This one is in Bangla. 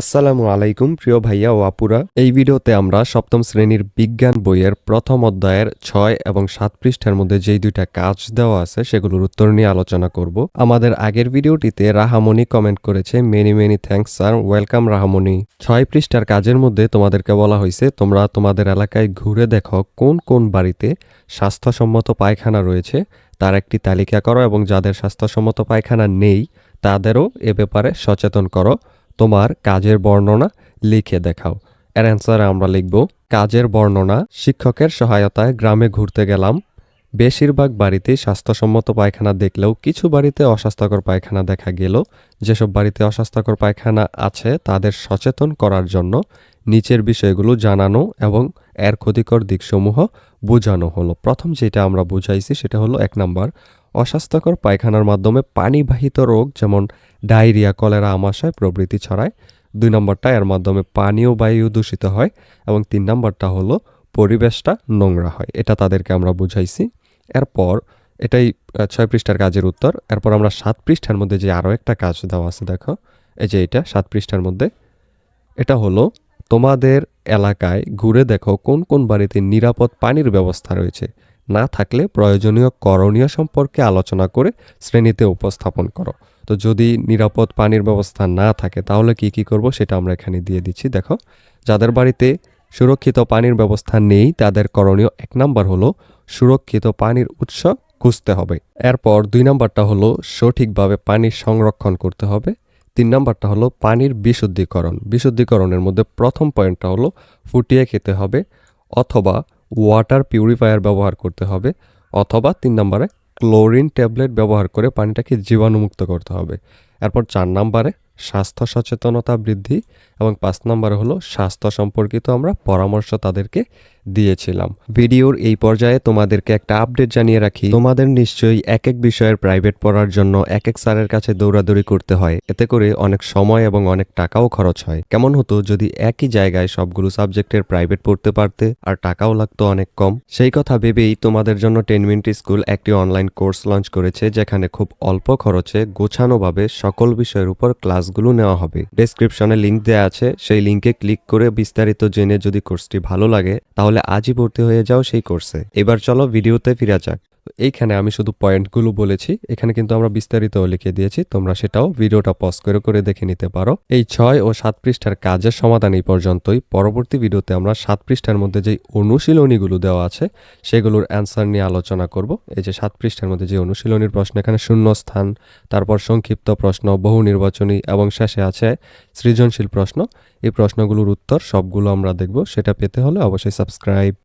আসসালামু আলাইকুম, প্রিয় ভাইয়া ও আপুরা। এই ভিডিওতে আমরা সপ্তম শ্রেণির বিজ্ঞান বইয়ের প্রথম অধ্যায়ের ছয় এবং সাত পৃষ্ঠার মধ্যে যেই দুইটা কাজ দেওয়া আছে, সেগুলোর উত্তর নিয়ে আলোচনা করব। আমাদের আগের ভিডিওটিতে রাহামণি কমেন্ট করেছে, many many thanks sir welcome Rahamoni. ছয় পৃষ্ঠার কাজের মধ্যে তোমাদেরকে বলা হয়েছে, তোমরা তোমাদের এলাকায় ঘুরে দেখো কোন কোন বাড়িতে স্বাস্থ্যসম্মত পায়খানা রয়েছে, তার একটি তালিকা করো এবং যাদের স্বাস্থ্যসম্মত পায়খানা নেই, তাদেরও এ ব্যাপারে সচেতন করো। তোমার কাজের বর্ণনা লিখে দেখাও। এর অ্যান্সারে আমরা লিখব, কাজের বর্ণনা শিক্ষকের সহায়তায় গ্রামে ঘুরতে গেলাম। বেশিরভাগ বাড়িতেই স্বাস্থ্যসম্মত পায়খানা দেখলেও কিছু বাড়িতে অস্বাস্থ্যকর পায়খানা দেখা গেল। যেসব বাড়িতে অস্বাস্থ্যকর পায়খানা আছে, তাদের সচেতন করার জন্য নিচের বিষয়গুলো জানানো এবং এর ক্ষতিকর দিকসমূহ বোঝানো হলো। প্রথম যেটা আমরা বুঝাইছি সেটা হলো এক নাম্বার অস্বাস্থ্যকর পায়খানার মাধ্যমে পানিবাহিত রোগ, যেমন ডায়রিয়া, কলেরা, আমাশয় প্রভৃতি ছড়ায়। দুই নম্বরটা এর মাধ্যমে পানীয় বায়ু দূষিত হয় এবং তিন নম্বরটা হলো পরিবেশটা নোংরা হয়। এটা তাদেরকে আমরা বুঝাইছি। এরপর এটাই ছয় পৃষ্ঠার কাজের উত্তর। এরপর আমরা সাত পৃষ্ঠার মধ্যে যে আরও একটা কাজ দেওয়া আছে, দেখো। এই যে এটা, সাত পৃষ্ঠার মধ্যে। এটা হলো, তোমাদের এলাকায় ঘুরে দেখো কোন কোন বাড়িতে নিরাপদ পানির ব্যবস্থা রয়েছে। না থাকলে প্রয়োজনীয় করণীয় সম্পর্কে আলোচনা করে শ্রেণীতে উপস্থাপন করো। তো যদি নিরাপদ পানির ব্যবস্থা না থাকে, তাহলে কি কি করব সেটা আমরা এখানে দিয়ে দিচ্ছি। দেখো, যাদের বাড়িতে সুরক্ষিত পানির ব্যবস্থা নেই, তাদের করণীয় এক নাম্বার হলো সুরক্ষিত পানির উৎস খুঁজতে হবে। এরপর দুই নাম্বারটা হলো সঠিকভাবে পানি সংরক্ষণ করতে হবে। তিন নাম্বারটা হলো পানির বিশুদ্ধিকরণ। বিশুদ্ধিকরণের মধ্যে প্রথম পয়েন্টটা হলো ফুটিয়ে খেতে হবে অথবা ওয়াটার পিউরিফায়ার ব্যবহার করতে হবে, অথবা তিন নম্বরে ক্লোরিন ট্যাবলেট ব্যবহার করে পানিটাকে জীবাণুমুক্ত করতে হবে। এরপর চার নম্বরে স্বাস্থ্য সচেতনতা বৃদ্ধি এবং পাঁচ নম্বরে হলো স্বাস্থ্য সম্পর্কিত আমরা পরামর্শ তাদেরকে দিয়েছিলাম। ভিডিওর এই পর্যায়ে তোমাদেরকে একটা আপডেট জানিয়ে রাখি। তোমাদের নিশ্চয়ই এক এক বিষয়ের প্রাইভেট পড়ার জন্য এক এক স্যারের কাছে দৌড়াদৌড়ি করতে হয়। এতে করে অনেক সময় এবং অনেক টাকাও খরচ হয়। কেমন হতো যদি একই জায়গায় সবগুলো সাবজেক্টের প্রাইভেট পড়তে পারতে, আর টাকাও লাগতো অনেক কম? সেই কথা ভেবেই তোমাদের জন্য টেন মিনিট স্কুল একটি অনলাইন কোর্স লঞ্চ করেছে, যেখানে খুব অল্প খরচে গোছানোভাবে সকল বিষয়ের উপর ক্লাসগুলো নেওয়া হবে। ডেসক্রিপশনে লিঙ্ক দেওয়া আছে। সেই লিঙ্কে ক্লিক করে বিস্তারিত জেনে যদি কোর্সটি ভালো লাগে, তাহলে আজই ভর্তি হয়ে যাও সেই কোর্সে। এবার চলো ভিডিওতে ফিরে যাক। এইখানে আমি শুধু পয়েন্টগুলো বলেছি, এখানে কিন্তু আমরা বিস্তারিত লিখে দিয়েছি, তোমরা সেটাও ভিডিওটা পজ করে করে দেখে নিতে পারো। এই ছয় ও সাত পৃষ্ঠার কাজের সমাধান এই পর্যন্তই। পরবর্তী ভিডিওতে আমরা সাত পৃষ্ঠার মধ্যে যে অনুশীলনীগুলো দেওয়া আছে, সেগুলোর অ্যান্সার নিয়ে আলোচনা করব। এই যে সাত পৃষ্ঠার মধ্যে যে অনুশীলনীর প্রশ্ন, এখানে শূন্য স্থান তারপর সংক্ষিপ্ত প্রশ্ন, বহু নির্বাচনী, এবং শেষে আছে সৃজনশীল প্রশ্ন। এই প্রশ্নগুলোর উত্তর সবগুলো আমরা দেখব, সেটা পেতে হলে অবশ্যই সাবস্ক্রাইব